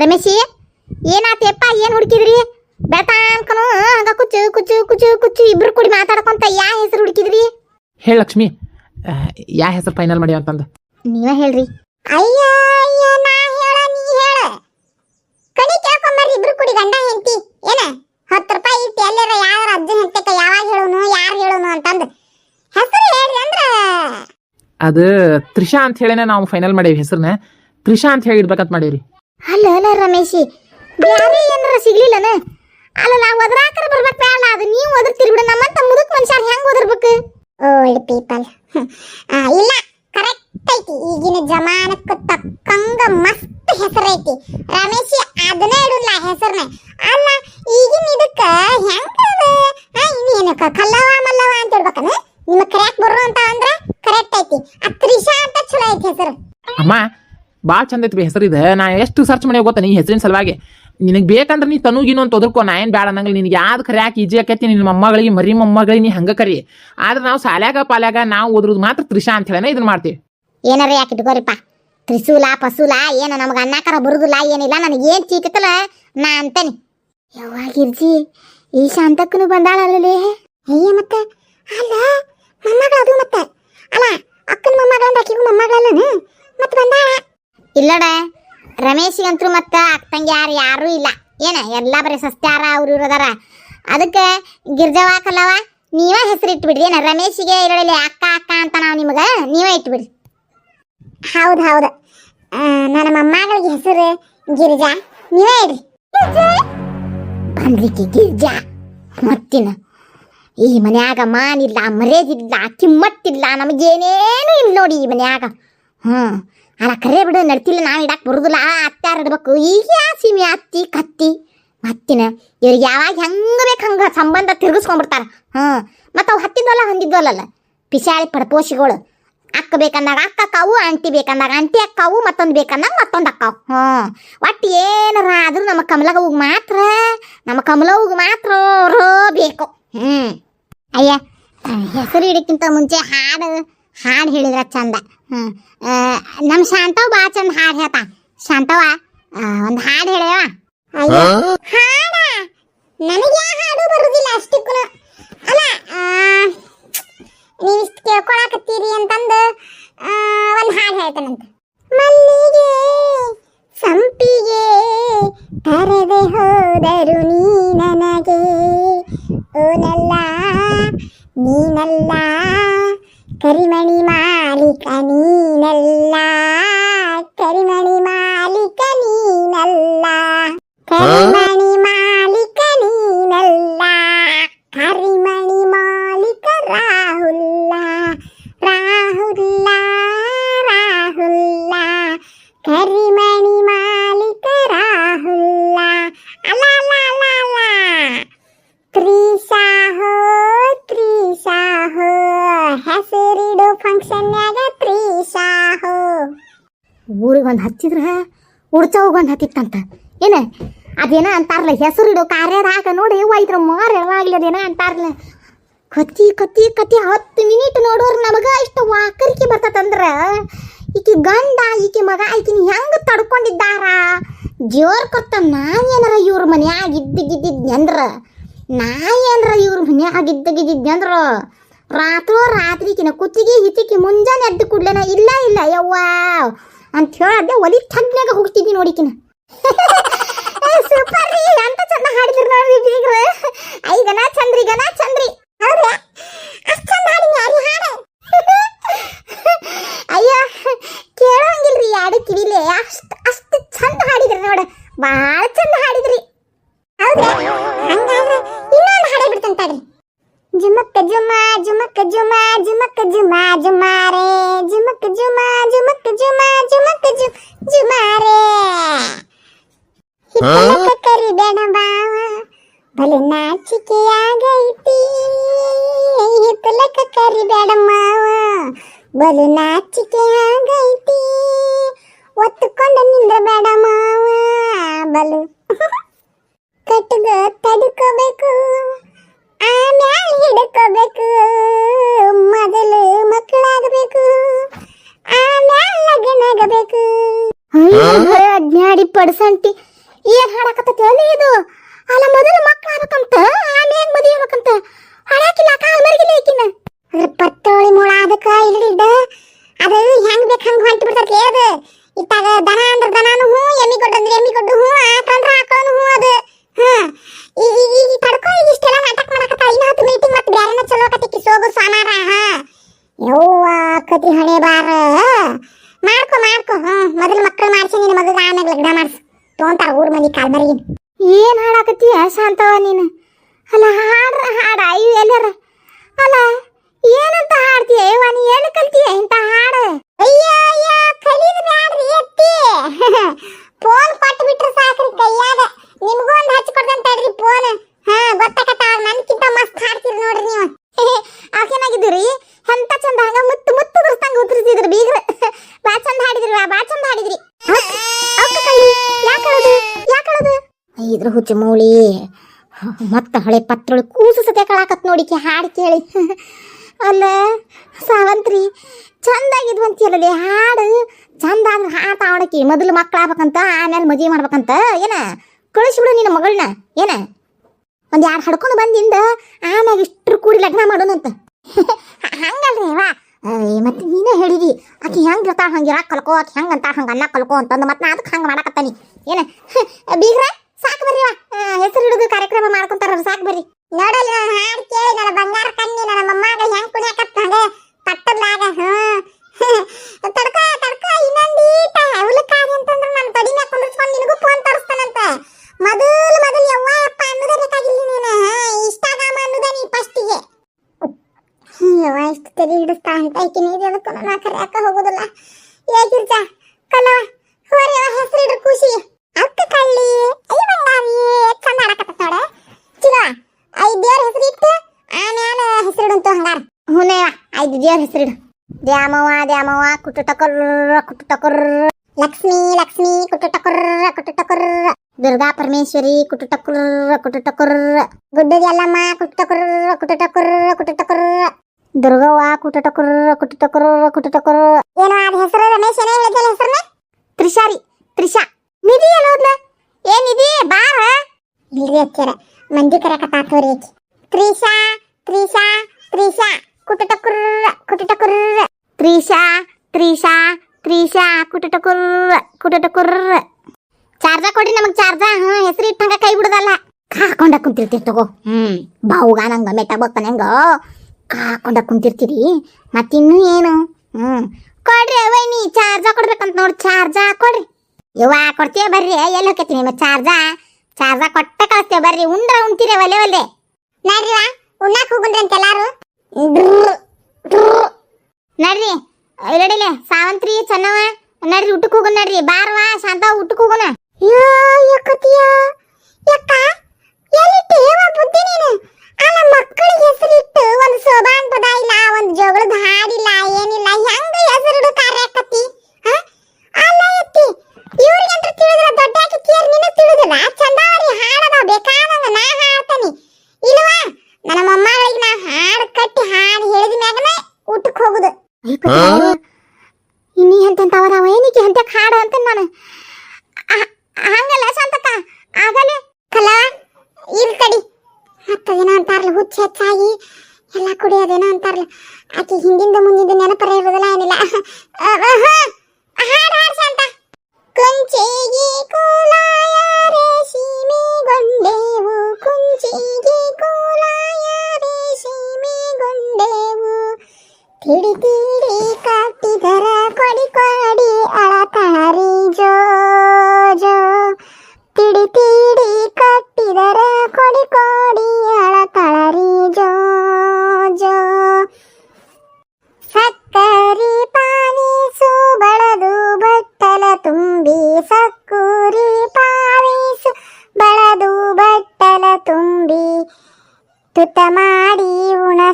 ರಮೇಶಿ ಏನಾತಪ್ಪ ಏನು ಹುಡುಕಿದ್ರಿ? ಬೆಳ್ತಾನ್ಕನು ಹಂಗ ಕುಚ್ಚು ಕುಚ್ಚು ಕುಚ್ಚು ಕುಚ್ಚು ಇಬ್ರು ಕೂಡಿ ಮಾತಾಡ್ಕೊಂತ ಯಾ ಹೆಸರು ಹುಡುಕಿದ್ರಿ? ಹೇಳ ಲಕ್ಷ್ಮಿ. ಯಾ ಹೆಸರು ಫೈನಲ್ ಮಾಡಿ ಅಂತಂದು. ನೀವ ಹೇಳ್ರಿ. ಅಯ್ಯ ಅಯ್ಯ ನಾ ಹೇಳ ನೀ ಹೇಳ. ಕಣಿ ಕೇಳ್ಕೊಂಬರ್ರಿ ಇಬ್ರು ಕೂಡಿ ಗಂಡ ಹೆಂಡತಿ. ಏನ? ಹತ್ತು ರೂಪಾಯಿ ಇಟ್ಟು ಎಲ್ಲರ ಯಾರ ಅಜ್ಜನ ಹೆಂಡತಿಕ ಯಾವಾಗ ಹೇಳೋನು ಯಾರು ಹೇಳೋನು ಅಂತಂದು. ಹೆಸರು ಹೇಳ್ರಿ ಅಂದ್ರ. ಅದು ತ್ರಿಷಾ ಅಂತ ಹೇಳಿನೇ ನಾವು ಫೈನಲ್ ಮಾಡೇವಿ ಹೆಸರನ್ನ. ತ್ರಿಷಾ ಅಂತ ಹೇಳಿ ಇಡ್ಬೇಕಂತ ಮಾಡೇವ್ರಿ. ಅಲ್ಲ ಅಲ್ಲ ರಮೇಶಿ, ಬ್ಯಾರೆ ಏನಾರ ಸಿಗ್ಲಿಲ್ಲನ? ಅಲ್ಲ, ನಾವು ಒದರಾಕರ ಬರ್ಬೇಕು ಬೇಡ ಅದು ನೀವು ಒದರ್ತೀರಿ ಬಿಡ, ನಮ್ಮಂತ ಮುದುಕ್ ಮನುಷ್ಯರು ಹೆಂಗ್ ಒದರ್ಬೇಕು? Old people. ಇಲ್ಲ ಕರೆಕ್ಟ್ ಐತಿ. ಈಗಿನ ಜಮಾನಕ್ಕೆ ತಕ್ಕಂಗ ಮಸ್ತ್ ಹೆಸರೈತಿ. ರಮೇಶಿ, ಅದನ್ನ ಇಡುಲ್ಲ ಹೆಸರನ್ನ ಅಲ್ಲ, ಈಗಿನ ಇದಕ್ಕ ಹೆಂಗ ಇನ್ನೇನು ಕಲ್ಲವ ಮಲ್ಲವ ಅಂತ ಇಡ್ಬೇಕನ ನಿಮ್ಮ ಕರೆಕ್ಟ್ ಬರೋ ಅಂತ ಅಂದ್ರ ಕರೆಕ್ಟ್ ಐತಿ ಆ ತ್ರಿಷಾ ಅಂತ ಚಲೋ ಐತಿ ಹೆಸರು ಅಮ್ಮ ಭಾಳ ಚಂದ ಐತಿ ಹೆಸರು ಇದೆ. ನಾ ಎಷ್ಟು ಸರ್ಚ್ ಮಾಡಿ ಗೊತ್ತಾ ನೀ ಹೆಸರಿನ ಸಲುವಾಗಿ? ನಿನಗೆ ಬೇಕಂದ್ರೆ ನೀ ತನುಗಿನು ಅಂತ ಒದರ್ಕೋ ನಾ ಏನು ಬೇಡ ಅನ್ನಂಗಿಲ್ಲ ನಿನಗೆ ಯಾವ್ದು ಕರೆ ಯಾಕೆ ಈಜಿ ಆಕೈತಿ ನಿನ್ನ ಮೊಮ್ಮಗಳಿಗೆ, ಮರಿ ಮೊಮ್ಮಗಳಿಗೆ ನೀ ಹಂಗೆ ಕರಿ. ಆದ್ರೆ ನಾವು ಸಾಲ್ಯಾಗ ಪಾಲ್ಯಾಗ ನಾವು ಓದ್ರದು ಮಾತ್ರ ತ್ರಿಷಾ ಅಂತ ಹೇಳೇನೆ ಇದನ್ನ ಮಾಡ್ತೀವಿ. ಏನಾರ ಯಾಕೆ ಇಟ್ಕೋರಿಪ್ಪ? ತ್ರಿಶೂಲ ಪಸೂಲ ಏನು ನಮಗೆ ಅನ್ನಕರ ಬರುದಿಲ್ಲ, ಏನಿಲ್ಲ, ನನಗೆ ಏನು ಚೀಕತ್ತಲ್ಲ ನಾ ಯಾವಾಗ ಯಾವಾಗಿರ್ಜಿ ಈ ಶಾಂತಕ್ಕನು ಬಂದಾಳಲ್ಲೇ ಅಯ್ಯ ಮತ್ತೆ ಅಲ್ಲ ಮೊಮ್ಮಗಳು ಅದು ಮತ್ತೆ. ಅಲ್ಲ, ಅಕ್ಕನ ಮೊಮ್ಮಗ ಆಕಿಗೂ ಮೊಮ್ಮಗಳಲ್ಲನು? ಮತ್ತೆ ಬಂದಾಳ? ಇಲ್ಲಡ. ರಮೇಶಿಗಂತೂ ಮತ್ತೆ ಅಕ್ಕಂಗೆ ಯಾರು ಯಾರೂ ಇಲ್ಲ. ಏನ, ಎಲ್ಲ ಬರೀ ಸಸ್ತ್ಯಾರ ಅವ್ರು ಇವ್ರು ಅದಾರ. ಅದಕ್ಕೆ ಗಿರ್ಜವಾಕಲ್ಲವ, ನೀವೇ ಹೆಸರು ಇಟ್ಬಿಡ್ರಿ ರಮೇಶಿಗೆ ಇರಲಿ ಅಕ್ಕ ಅಕ್ಕ ಅಂತ ನಾವು ನಿಮಗೆ ನೀವೇ ಇಟ್ಬಿಡ್ರಿ. ಹೌದು ಹೌದು. ನನ್ನ ಮೊಮ್ಮಗಳಿಗೆ ಹೆಸರು ಗಿರ್ಜಾ. ನೀವೇ ಇಡ್ರಿ. ಬಂದ್ರಿಕಿ ಗಿರ್ಜಾ. ಮತ್ತಿನ, ಈ ಮನ್ಯಾಗ ಮಾನಿಲ್ಲ, ಮರ್ಯಾದಿಲ್ಲ, ಕಿಮ್ಮತ್ತಿಲ್ಲ, ನಮಗೇನೇನು ಇಲ್ಲ ನೋಡಿ ಈ ಮನ್ಯಾಗ. ಹ್ಞೂ ಅಲ್ಲ ಕರೆ ಬಿಡು, ನಡ್ತಿಲ್ಲ ನಾವು ಇಡಕ್ಕೆ ಬರುದಿಲ್ಲ. ಅತ್ತಾರ ಇಡ್ಬೇಕು. ಈಗ ಸೀಮೆ ಅತ್ತಿ, ಕತ್ತಿ, ಮತ್ತಿನ ಇವ್ರಿಗೆ ಯಾವಾಗ ಹೆಂಗೆ ಬೇಕು ಹಂಗೆ ಸಂಬಂಧ ತಿರುಗಿಸ್ಕೊಂಡ್ಬಿಡ್ತಾರೆ. ಹ್ಞೂ ಮತ್ತು ಅವು ಹತ್ತಿದ್ವಲ್ಲ ಹೊಂದಿದ್ವಲ್ಲ ಪಿಶಾಳಿ ಪಡಪೋಶಿಗಳು ಅಕ್ಕ ಬೇಕಂದಾಗ ಅಕ್ಕ ಅಕ್ಕಾವು, ಆಂಟಿ ಬೇಕಂದಾಗ ಆಂಟಿ ಅಕ್ಕಾವು, ಮತ್ತೊಂದು ಬೇಕಂದಾಗ ಮತ್ತೊಂದು ಅಕ್ಕಾವು. ಹ್ಞೂ ಒಟ್ಟು ಏನಾರ ಆದರೂ ನಮ್ಮ ಕಮಲಗವ್ಗೆ ಮಾತ್ರ, ನಮ್ಮ ಕಮಲವ್ಗೆ ಮಾತ್ರ ಅವರು ಬೇಕು. ಹ್ಞೂ ಅಯ್ಯ ಹೆಸರು ಇಡಕ್ಕಿಂತ ಮುಂಚೆ ಹಾಡು ಹಾಡು ಹೇಳಿದ್ರೆ ಚಂದ. ಹ್ಞೂ ನಮ್ಮ ಶಾಂತವ್ ಬಾ ಚಂದ ಹಾಡ್ ಹೇಳ್ತಾ. ಶಾಂತವ ಒಂದ್ ಹಾಡ್ ಹೇಳ್ಯವ ಹಾಡ? ನನಗೆ ಹಾಡು ಬರುದಿಲ್ಲ ಅಷ್ಟಕ್ಕೂ ಅಲ್ಲ ನೀವು ಇಷ್ಟು ಕೇಳ್ಕೊಳಕತ್ತೀರಿ ಅಂತಂದು ಒಂದು ಹಾಡು ಹೇಳ್ತಾನಂತ ಮಲ್ಲಿಗೆ ಸಂಪಿಗೆ ಕರೆದೆ ಹೋದರು ನೀ ನನಗೆ. ಓನಲ್ಲ ನೀನಲ್ಲ கரிமணி மாலிக நீ நல்லா கரிமணி மாலிக நீ நல்லா ಫಂಕ್ಷನ್ಯಾಗ ತ್ರಿಸಾಹೋ ಊರಿಗೆ ಒಂದು ಹಚ್ಚಿದ್ರ ಉಡ್ಚೋಗ್ ಒಂದು ಹತ್ತಿತ್ತಂತ. ಏನ? ಅದೇನ ಅಂತಾರಲ್ಲ ಹೆಸರಿಡು ಕಾರ್ಯದಾಗ ನೋಡಿ ಇದ್ರ ಮಾರ ಹೇಳಾಗ್ಲಿ ಅದೇನ ಅಂತಾರಲ್ಲ ಕತ್ತಿ ಕತ್ತಿ ಕತ್ತಿ ಹತ್ತು ಮಿನಿಟ್ ನೋಡೋರು ನಮಗ ಇಷ್ಟು ವಾಕರಿಕೆ ಬರ್ತದಂದ್ರ ಈಕಿ ಗಂಡ, ಈಕಿ ಮಗ ಈಕಿನ ಹೆಂಗ ತಡ್ಕೊಂಡಿದ್ದಾರ? ಜೋರ್ ಕೊತ್ತ ನಾ ಏನಾರ ಇವ್ರ ಮನ್ಯಾಗ ಇದ್ದಿದ್ದಿದ್ನಂದ್ರ ನಾ ಏನಾರ ಇವ್ರ ಮನ್ಯಾಗ ಇದ್ದಗಿದ್ನಂದ್ರ ರಾತ್ರೋ ರಾತ್ರಿಕಿನ ಕುತ್ತಿಗೆ ಹಿತ್ತಿಗೆ ಮುಂಜಾನೆ ಎದ್ದು ಕೂಡ್ಲೇನ ಇಲ್ಲ ಇಲ್ಲ, ಯವ್ವ, ಅಂತ ಹೇಳದೆ ಒಲಿ ತಜ್ಞಾಗ ಹೋಗ್ತಿದ್ದಿ ನೋಡಿಕಿನ. ಸೂಪರ್ ರೀ ಅಂತ ಚಂದ ಹಾಡಿದ್ರು ನೋಡ್ರಿ ಬೀಗ್ರ. ಐದನ ಚಂದ್ರಿ ಗನ ಚಂದ್ರಿ ಹೌದ್ರಾ ಅಷ್ಟ್ ಚಂದ ಹಾಡಿನಿ ಯಾರಿ ಹಾಡ ಅಯ್ಯೋ ಕೇಳೋಂಗಿಲ್ರಿ ಯಾಡು ಕಿವಿಲೆ ಅಷ್ಟ್ ಅಷ್ಟ್ ಚಂದ ಹಾಡಿದ್ರಿ ನೋಡ ಭಾಳ ಚಂದ ಹಾಡಿದ್ರಿ ಹೌದ್ರಾ ಹಂಗಾದ್ರೆ ಇನ್ನೊಂದು ಹಾಡೇ ಬಿಡ್ತಂತಾಡ್ರಿ ಜುಮಕ್ಕ ಜುಮ ಜುಮಕ್ಕ ಜುಮ ಜುಮಕ್ಕ ಜುಮ ಜುಮಾರೆ ಜುಮಕ್ ಜುಮ ಜುಮಕ್ ಜುಮ ಜುಮಕ್ ಜು ಜುಮಾರೆ ಕರಿ ಕರಿಬೇಡ ಬಾವ ಬಲು ನಾಚಿಕೆ ಆಗೈತಿ ಕರಿ ಕರಿಬೇಡ ಮಾವ ಬಲು ನಾಚಿಕೆ ಆಗೈತಿ ಒತ್ತುಕೊಂಡು ನಿಂದ್ರಬೇಡ ಮಾವ ಬಲು ಕಟ್ಟಗ ತಡ್ಕೋಬೇಕು. ಆಮ್ಯಾಲ ಹಿಡ್ಕೋಬೇಕು. ಮೊದಲು ಮಕ್ಕಳಾಗಬೇಕು. ಆಮ್ಯಾಲ ಲಗ್ನ ಆಗಬೇಕು ಅಜ್ಞಾಡಿ ಪಡ್ಸಂಟಿ ಏನ್ ಹಾಡಕತ್ತೈತಿ ಅಲ್ಲಿ ಇದು ಅಲ್ಲ ಮೊದಲು ಮಕ್ಳು ಆಗ್ಬೇಕಂತ ಆಮ್ಯಾಗ ಮದುವೆ ಆಗ್ಬೇಕಂತ ಹಾಡಾಕಿಲ್ಲ ಕಾಲ್ ಮರಿಗಿಲ್ಲ ಈಕಿನ ಅದ್ರ ಪತ್ತೋಳಿ ಮೂಳ ಅದಕ್ಕ ಇಲ್ಲಿದ್ದ ಅದು ಹೆಂಗ್ ಬೇಕ್ ಹಂಗ್ ಹೊಂಟ್ ಬಿಡ್ತೈತಿ ಅದು ಇತ್ತಾಗ ದನ ಅಂದ್ರ ದನಾನು ಹೂ ಎಮ್ಮಿ ಕೊಟ್ಟು ಅಂದ್ರೆ ಎಮ್ಮಿ ಕೊಟ್ಟು ಹೂ ಆಕಂದ್ರ ಆಕಳನು ಹೂ ಅದು ಹಾ ಈ ಈ ಈ ತಡ್ಕೊ ಈಗ ಇಷ್ಟೆಲ್ಲ ನಾಟಕ ಮಾಡಕತ್ತ ಇನ್ನ ಹೊತ್ತು ಮೀಟಿಂಗ್ ಮತ್ತೆ ಬ್ಯಾರೆನ ಚಲೋ ಸೋಗು ಸಾಮಾರ ಹಾ ಯವ್ವ ಕತಿ ಹಣೆ ಬಾರ. ಮಾಡ್ಕೊ ಮಾಡ್ಕೊ. ಹ್ಮ್ ಮೊದಲು ಮಕ್ಕಳು ಮಾಡ್ಸಿ ನಿನ್ನ ಮಗ ಆಮೇಲೆ ಲಗ್ನ ಮಾಡ್ಸು. ತೊಗೊಂತಾರ ಊರ್ ಮಂದಿ ಕಾಲ್ಮರಿಗೆ ಏನ್ ಹಾಡಾಕತ್ತೀಯ ಶಾಂತವ ನೀನು? ಅಲ್ಲ ಹಾಡ್ರ ಹಾಡ. ಇವ್ ಎಲ್ಲರ. ಅಲ್ಲ ಏನಂತ ಹಾಡ್ತೀಯ? ಯವ್ವ ನೀ ಏನು ಕಲ್ತೀಯ ಇಂಥ ಹಾಡು? ಅಯ್ಯ ಅಯ್ಯ ಕಲೀದ್ ಬ್ಯಾಡ್ರಿ ಎತ್ತಿ ಫೋನ್ ಕೊಟ್ಟು ಬಿಟ್ರೆ ಸಾಕ್ರಿ ಕೈಯಾಗ ನಿಮ್ಗೂ ಒಂದ್ ಹಚ್ಚಿ ಕೊಡ್ತೇನೆ ತಡ್ರಿ ಫೋನ್ ಹಾ ಗೊತ್ತಾಗತ್ತ ನನ್ಕಿಂತ ಮಸ್ತ್ ಹಾಡ್ತೀರಿ ನೋಡ್ರಿ ನೀವು ಆಕೇನಾಗಿದ್ದೀರಿ ಎಂತ ಚಂದ ಹಂಗ ಮುತ್ತು ಮುತ್ತು ಉದುರ್ಸ್ತಂಗ ಉದುರಿಸಿದ್ರಿ ಬೀಗ್ರ ಬಾ ಚಂದ ಹಾಡಿದ್ರಿ ಬಾ ಚಂದ ಹಾಡಿದ್ರಿ ಅಕ್ಕ ಕೈ ಯಾಕಳದು ಯಾಕಳದು ಇದ್ರ ಹುಚ್ಚು ಮೂಳಿ. ಮತ್ತೆ ಹಳೆ ಪತ್ರೊಳಗೆ ಕೂಸು ಸತೆ ಕಳಾಕತ್ ನೋಡಿಕೆ ಹಾಡು ಕೇಳಿ. ಅಲ್ಲ, ಸಾವಂತ್ರಿ ಚಂದಾಗಿದ್ವಂತಿಯಲ್ಲೇ ಹಾಡು? ಚಂದ ಆದ್ರೆ ಹಾಡು ಆಡಕ್ಕೆ ಮೊದಲು ಮಕ್ಳು ಆಗ್ಬೇಕಂತ ಆಮೇಲೆ ಮದುವೆ ಮಾಡ್ಬೇಕಂತ, ಏನ? ಕಳಿಸ್ಬಿಡು ನಿನ್ನ ಮಗಳನ್ನ ಏನ? ಒಂದು ಯಾರು ಹಡ್ಕೊಂಡು ಬಂದಿಂದ ಆಮ್ಯಾಗ ಇಷ್ಟ್ರು ಕೂಡಿ ಲಗ್ನ ಮಾಡೋಣಂತ ಹಂಗಲ್ರಿ, ವಾ. ಮತ್ತೆ ನೀನೇ ಹೇಳಿದಿ, ಆಕೆ ಹೆಂಗ್ ಇರ್ತಾಳ ಹಂಗೆ ಇರಾಕ್ ಕಲ್ಕೋ, ಆಕೆ ಹೆಂಗ್ ಅಂತ ಹಂಗ ಅನ್ನ ಕಲ್ಕೋ ಅಂತಂದು, ಮತ್ತೆ ನಾ ಅದಕ್ಕೆ ಹಂಗ ಮಾಡಕತ್ತಾನಿ. ಏನ? ಬೀಗ್ರ? ಸಾಕು ಬರ್ರಿ ಹೆಸರು ಹಿಡಿದು ಕಾರ್ಯಕ್ರಮ ಮಾಡ್ಕೊಂತಾರ ಸಾಕು ಬರ್ರಿ. ನೋಡಲ್ಲ ಹಾಡು ಕೇಳಿ ನನ್ನ ಬಂಗಾರ ಕಣ್ಣಿ, ನನ್ನ ಮೊಮ್ಮಗ ಹೆಂಗ್ ಕುಣಿಯಾಕತ್ತ ಹಂಗ ಪಟ್ಟದ್ಲಾಗ ತಡ್ಕ ತಡ್ಕ ಇನ್ನೊಂದೀಟ ಹುಲಕಾರಿ ಅಂತಂದ್ರ ನನ್ನ ತಡಿ ಮ್ಯಾಗ ಕುಂದ್ರಸ್ಕೊಂಡು ನಿನಗೂ ಫೋನ್ ತರಿಸ್ತಾನಂತ. ಮೊದಲು ಮೊದಲು ಯವ್ವ ಅಪ್ಪ ಅನ್ನೋದೇ ಬೇಕಾಗಿಲ್ಲ ನೀನು ಇಷ್ಟಾಗಾಮ ಅನ್ನೋದೇ ನೀ ಫಸ್ಟಿಗೆ ಯವ್ವ, ಇಷ್ಟು ತಲೆ ಹಿಡಿಸ್ತಾ ಅಂತ ಈಕೆ ನೀರು ಅದಕ್ಕೂ ನಾ ಕರೆಯಕ್ಕ ಹೋಗುದಿಲ್ಲ ಏಕಿರ್ಜ ಕಲ್ಲವ ಹೋರಿ ಹೆಸರು ಇಡ್ರಿ ಖುಷಿ ಅಕ್ಕ ಕಳ್ಳಿ ಅಯ್ಯ ಬಂಗಾರಿ ಚಂದ ಆಡಕತ್ತ ನೋಡ ಚಿಗವ ಐದು ದೇವ್ರ ಹೆಸರು ಇಟ್ಟು ಆಮ್ಯಾಲ ಹೆಸರು ಇಡಂತ ಹಂಗಾರ ಹುನೇವ ಐದು ದೇವ್ರ ಹೆಸರು ಇಡು ದ್ಯಾಮವ್ವ ದ್ಯಾಮವ್ವ ಕುಟುಟಕರ್ರ ಕುಟುಟಕರ್ರ ಲಕ್ಷ್ಮಿ ಲಕ್ಷ್ಮಿ ಕುಟುಟಕರ್ರ ಕುಟುಟಕರ್ರ ದುರ್ಗಾ ಪರಮೇಶ್ವರಿ ಕುಟುಟಕರ್ರ ಕುಟುಟಕರ್ರ ಗುಡ್ಡದ ಎಲ್ಲಮ್ಮ ಕುಟುಟಕರ್ರ ಕುಟುಟಕರ್ರ ಕುಟುಟಕರ್ರ ದುರ್ಗವ್ವ ಕುಟುಟಕರ್ರ ಕುಟುಟಕರ್ರ ಕುಟುಟಕರ್ರ ಏನೋ ಅದ ಹೆಸರು ರಮೇಶ್ ಏನೋ ಹೇಳಿದ್ದಲ್ಲ ಹೆಸರನ್ನ ತ್ರಿಶಾರಿ ತ್ರಿಷಾ. ನಿಧಿ ಎಲ್ಲ ಹೋದ್ಲ ಏ ನಿಧಿ, ಬಾರ. ಇಲ್ರಿ ಹಚ್ಚಾರ ಮಂದಿ ಕರೆಕತ್ತಾತವ್ರಿ ತ್ರಿಷಾ ತ್ರಿಷಾ ತ್ರಿಷಾ. ಕುಟುಟಕರ್ರ ಕುಟುಟಕರ್ರ ತ್ರಿಷಾ ತ್ರಿಷಾ ತ್ರಿಷಾ ಕುಟುಟಕರ್ರ ಕುಟುಟಕರ್ರ ಚಾರ್ಜ ಕೊಡಿ ನಮಗ್ ಚಾರ್ಜ ಹ್ಞೂ ಹೆಸರು ಇಟ್ಟಂಗ ಕೈ ಬಿಡುದಲ್ಲ. ಕಾಕೊಂಡ ಕುಂತಿರ್ತೀರಿ ತಗೋ. ಹ್ಮ್, ಬಾವುಗ ನಂಗ ಮೆಟ್ಟ ಹೆಂಗ. ಕಾಕೊಂಡ ಕುಂತಿರ್ತೀರಿ. ಮತ್ತಿನ್ನು ಏನು? ಹ್ಮ್, ಕೊಡ್ರಿ ನೀ ಚಾರ್ಜ ಕೊಡ್ಬೇಕಂತ ನೋಡಿ, ಚಾರ್ಜ ಕೊಡ್ರಿ. ಯವ್ವ, ಕೊಡ್ತೀಯ ಬರ್ರಿ? ಎಲ್ಲಿ ಹೋಗ್ಯತಿ ನಿಮ್ಮ ಚಾರ್ಜ? ಚಾರ್ಜ ಕೊಟ್ಟ ಕಳಿಸ್ತೇವೆ ಬರ್ರಿ? ಉಂಡ್ರ ಉಣ್ತೀರಿ ಒಲೆ ಒಲೆ ನಡ್ರಿ ಉಣ್ಣಾಕ್ ಹೋಗುಣ್ರಿ ಅಂತ ಎಲ್ಲಾರು. ನಡ್ರಿ ಇಲ್ಲಡಿಲೆ ಸಾವಂತ್ರಿ ಚೆನ್ನವ ನಡ್ರಿ ಊಟಕ್ಕೆ ಹೋಗೋಣ ನಡ್ರಿ. ಬಾರ್ವಾ ಶಾಂತ ಊಟಕ್ಕೆ ಹೋಗೋಣ. ಯೋ ಯಕತಿಯ ಯಕ್ಕ ಎಲ್ಲಿಟ್ಟು ಯಾವ ಬುದ್ಧಿ ನೀನು ಅಲ್ಲ ಮಕ್ಕಳಿಗೆ ಹೆಸರಿಟ್ಟು ಒಂದು ಸೋಬಾನ್ ಪದ ಇಲ್ಲ ಒಂದು ಜಗಳದ ಹಾಡಿಲ್ಲ ಏನಿಲ್ಲ ಹೆಂಗ ಹೆಸರಿಡು ಕಾರ್ಯಕತಿ ಅಲ್ಲ ಎತ್ತಿ ಇವ್ರಿಗಂತ ತಿಳಿದ್ರ ದೊಡ್ಡ ಕೇರ್ ನಿನ್ನ ತಿಳಿದಿಲ್ಲ ಚಂದಾವರಿ ಹಾಡದ ಬೇಕಾದಂಗ ನಾ ಹಾಡ್ತಾನಿ ಇಲ್ವಾ ನನ್ನ ಮೊಮ್ಮಗಳಿಗೆ ನಾ ಹಾಡು ಕಟ್ಟಿ ಹಾಡು ಹೇಳಿದ ಮ್ಯಾಗನ ಊಟಕ್ಕೆ ಹೋಗುದು. ಇನ್ನಿ ಅವರವ ಏನಿಗೆ ಅಂತ ಹಾಡು ಅಂತ ನಾನು. ಹಂಗಲ್ಲ ಶಾಂತಕ್ಕ ಆಗಲೇ. ಕಲ ಇರ್ ತಡಿ. ದಿನ ಅಂತಾರಲ್ಲ ಹುಚ್ಚ ಹೆಚ್ಚಾಗಿ ಎಲ್ಲ ಕುಡಿಯೋದೇನೋ ಅಂತಾರಲ್ಲ ಆಕೆ ಹಿಂದಿಂದ ಮುಂದಿಂದ ನೆನಪರ ಇರೋದಿಲ್ಲ ಏನಿಲ್ಲ.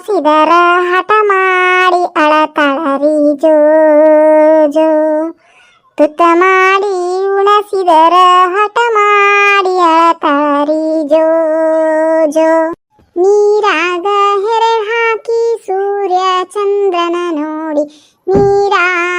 ಉಣಸಿದರ ಹಠ ಮಾಡಿ ಅಳತಳರಿ ಜೋ ಜೋ ತುತ್ತ ಮಾಡಿ ಉಣಸಿದರ ಹಠ ಮಾಡಿ ಅಳತಳರಿ ಜೋ ಜೋ ನೀರಾಗ ಹೆರೆ ಹಾಕಿ ಸೂರ್ಯ ಚಂದ್ರನ ನೋಡಿ ನೀರಾಗ